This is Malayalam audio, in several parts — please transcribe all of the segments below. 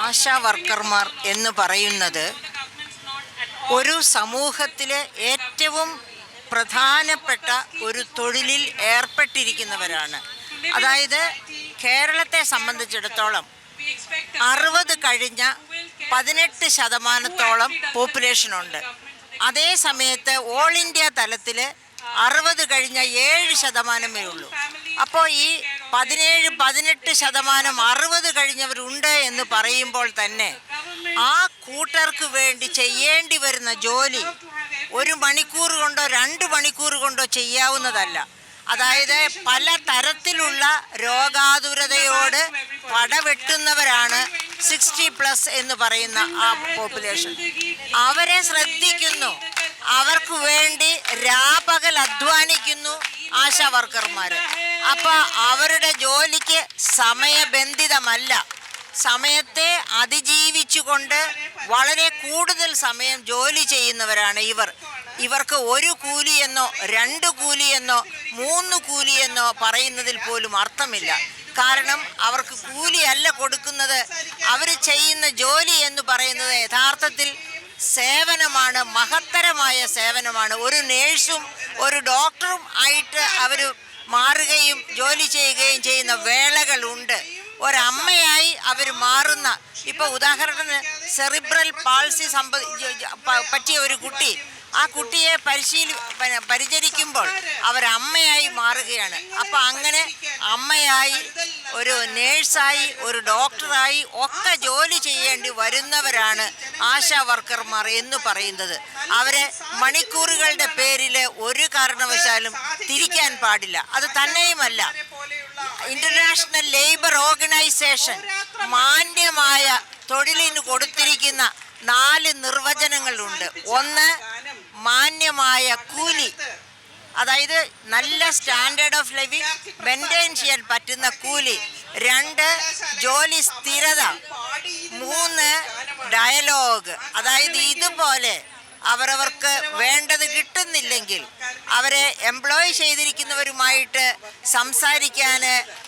ആശാ വർക്കർമാർ എന്ന് പറയുന്നത് ഒരു സമൂഹത്തിലെ ഏറ്റവും പ്രധാനപ്പെട്ട ഒരു തൊഴിലിൽ ഏർപ്പെട്ടിരിക്കുന്നവരാണ്. അതായത് കേരളത്തെ സംബന്ധിച്ചിടത്തോളം അറുപത് കഴിഞ്ഞ പതിനെട്ട് ശതമാനത്തോളം പോപ്പുലേഷൻ ഉണ്ട് അതേ സമയത്ത് ഓൾ ഇന്ത്യ തലത്തിൽ അറുപത് കഴിഞ്ഞ ഏഴ് ശതമാനമേ ഉള്ളൂ. അപ്പോൾ ഈ പതിനേഴ് പതിനെട്ട് ശതമാനം അറുപത് കഴിഞ്ഞവരുണ്ട് എന്ന് പറയുമ്പോൾ തന്നെ ആ കൂട്ടർക്ക് വേണ്ടി ചെയ്യേണ്ടി വരുന്ന ജോലി ഒരു മണിക്കൂർ കൊണ്ടോ രണ്ട് മണിക്കൂർ കൊണ്ടോ ചെയ്യാവുന്നതല്ല. അതായത് പല തരത്തിലുള്ള രോഗാതുരതയോട് പടവെട്ടുന്നവരാണ് സിക്സ്റ്റി പ്ലസ് എന്ന് പറയുന്ന ആ പോപ്പുലേഷൻ. അവരെ ശ്രദ്ധിക്കുന്നു. അവർക്ക് വേണ്ടി രാപകൽ അധ്വാനിക്കുന്നു. ആശാ വർക്കർമാർ അപ്പോൾ അവരുടെ ജോലിക്ക് സമയബന്ധിതമല്ല. സമയത്തെ അതിജീവിച്ചുകൊണ്ട് വളരെ കൂടുതൽ സമയം ജോലി ചെയ്യുന്നവരാണ് ഇവർ. ഇവർക്ക് ഒരു കൂലിയെന്നോ രണ്ട് കൂലിയെന്നോ മൂന്ന് കൂലിയെന്നോ പറയുന്നതിൽ പോലും അർത്ഥമില്ല. കാരണം അവർക്ക് കൂലിയല്ല കൊടുക്കുന്നത്. അവർ ചെയ്യുന്ന ജോലി എന്ന് പറയുന്നത് യഥാർത്ഥത്തിൽ സേവനമാണ് മഹത്തരമായ സേവനമാണ്. ഒരു നേഴ്സും ഒരു ഡോക്ടറും ആയിട്ട് അവർ മാറുകയും ജോലി ചെയ്യുകയും ചെയ്യുന്ന വേളകളുണ്ട്. ഒരമ്മയായി അവർ മാറുന്ന ഇപ്പോൾ ഉദാഹരണത്തിന് സെറിബ്രൽ പാൾസി പ- പറ്റിയ ഒരു കുട്ടി ആ കുട്ടിയെ പരിശീലി പരിചരിക്കുമ്പോൾ അവരമ്മയായി മാറുകയാണ്. അപ്പം അങ്ങനെ അമ്മയായി ഒരു നേഴ്സായി ഒരു ഡോക്ടറായി ഒക്കെ ജോലി ചെയ്യേണ്ടി വരുന്നവരാണ് ആശാ വർക്കർമാർ എന്ന് പറയുന്നത്. അവരെ മണിക്കൂറുകളുടെ പേരിൽ ഒരു കാരണവശാലും തിരിക്കാൻ പാടില്ല. അത് തന്നെയുമല്ല. ഇന്റർനാഷണൽ ലേബർ ഓർഗനൈസേഷൻ മാന്യമായ തൊഴിലിന് കൊടുത്തിരിക്കുന്ന നാല് നിർവചനങ്ങളുണ്ട്. ഒന്ന് മാന്യമായ കൂലി. അതായത് നല്ല സ്റ്റാൻഡേർഡ് ഓഫ് ലൈഫിൽ മെയിന്റെയിൻ ചെയ്യാൻ പറ്റുന്ന കൂലി. രണ്ട് ജോലി സ്ഥിരത. ഡയലോഗ് അതായത് ഇതുപോലെ അവരവർക്ക് വേണ്ടത് കിട്ടുന്നില്ലെങ്കിൽ അവരെ എംപ്ലോയ് ചെയ്തിരിക്കുന്നവരുമായിട്ട് സംസാരിക്കാൻ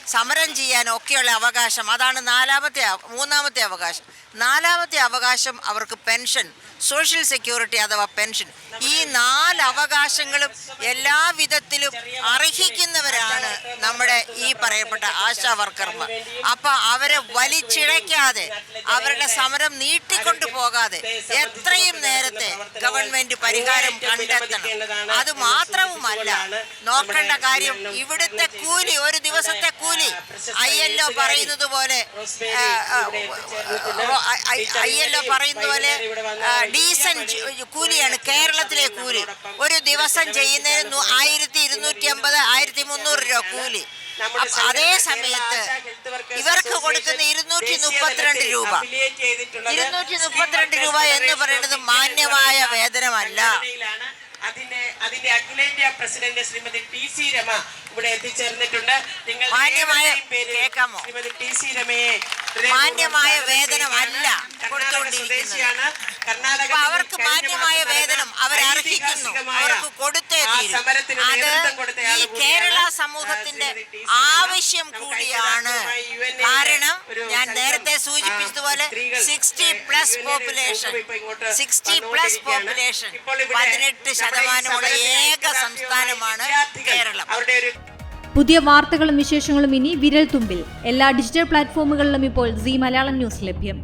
സമരം ചെയ്യാൻ ഒക്കെയുള്ള അവകാശം. അതാണ് നാലാമത്തെ മൂന്നാമത്തെ അവകാശം. നാലാമത്തെ അവകാശം അവർക്ക് പെൻഷൻ സോഷ്യൽ സെക്യൂരിറ്റി അഥവാ പെൻഷൻ ഈ നാല് അവകാശങ്ങളും എല്ലാ വിധത്തിലും അർഹിക്കുന്നവരാണ് നമ്മുടെ ഈ പറയപ്പെട്ട ആശാ വർക്കർമാർ. അപ്പൊ അവരെ വലിച്ചിഴയ്ക്കാതെ അവരുടെ സമരം നീട്ടിക്കൊണ്ടു പോകാതെ എത്രയും നേരത്തെ ഗവൺമെന്റ് പരിഹാരം കണ്ടെത്തണം. അത് മാത്രവുമല്ല നോക്കേണ്ട കാര്യം ഇവിടുത്തെ കൂലി ഒരു ദിവസത്തെ കൂലി. ഐ എൽ ഒ പറയുന്നത് പോലെ ഐ എൽ ഒ പറയുന്നത് പോലെ ഡീസന്റ് കൂലിയാണ് കേരളത്തിലെ കൂലി. ഒരു ദിവസം ചെയ്യുന്നതിന് ആയിരത്തി ഇരുന്നൂറ്റി അമ്പത് ആയിരത്തി മുന്നൂറ് രൂപ കൂലി. അതേ സമയത്ത് ഇവർക്ക് കൊടുക്കുന്ന ഇരുന്നൂറ്റി മുപ്പത്തിരണ്ട് രൂപ. ഇരുന്നൂറ്റി മുപ്പത്തിരണ്ട് രൂപ എന്ന് പറയുന്നത് മാന്യമായ വേതനമല്ല. അതിന്റെ അതിന്റെ അഖിലേന്ത്യാ president Shrimati T C Rama ഇവിടെ എത്തിച്ചേർന്നിട്ടുണ്ട്. നിങ്ങൾ മാന്യമായ- കേൾക്കാമോ? ശ്രീമതി ടി സി രമയെ മാന്യമായ വേതനമല്ല കൊടുത്തുകൊണ്ടിരിക്കുന്നത്. അവർക്ക് മാന്യമായ വേതനം അർഹിക്കുന്നു അവർക്ക് കൊടുത്തേ തീരൂ അത് ഈ കേരള സമൂഹത്തിന്റെ ആവശ്യം കൂടിയാണ്. കാരണം ഞാൻ നേരത്തെ സൂചിപ്പിച്ചതുപോലെ sixty plus population sixty plus population പതിനെട്ട് ശതമാനമുള്ള ഏക സംസ്ഥാനമാണ് കേരളം. പുതിയ വാർത്തകളും വിശേഷങ്ങളും ഇനി വിരൽ തുമ്പിൽ എല്ലാ ഡിജിറ്റൽ പ്ലാറ്റ്ഫോമുകളിലും ഇപ്പോൾ സി മലയാളം ന്യൂസ് ലഭ്യം.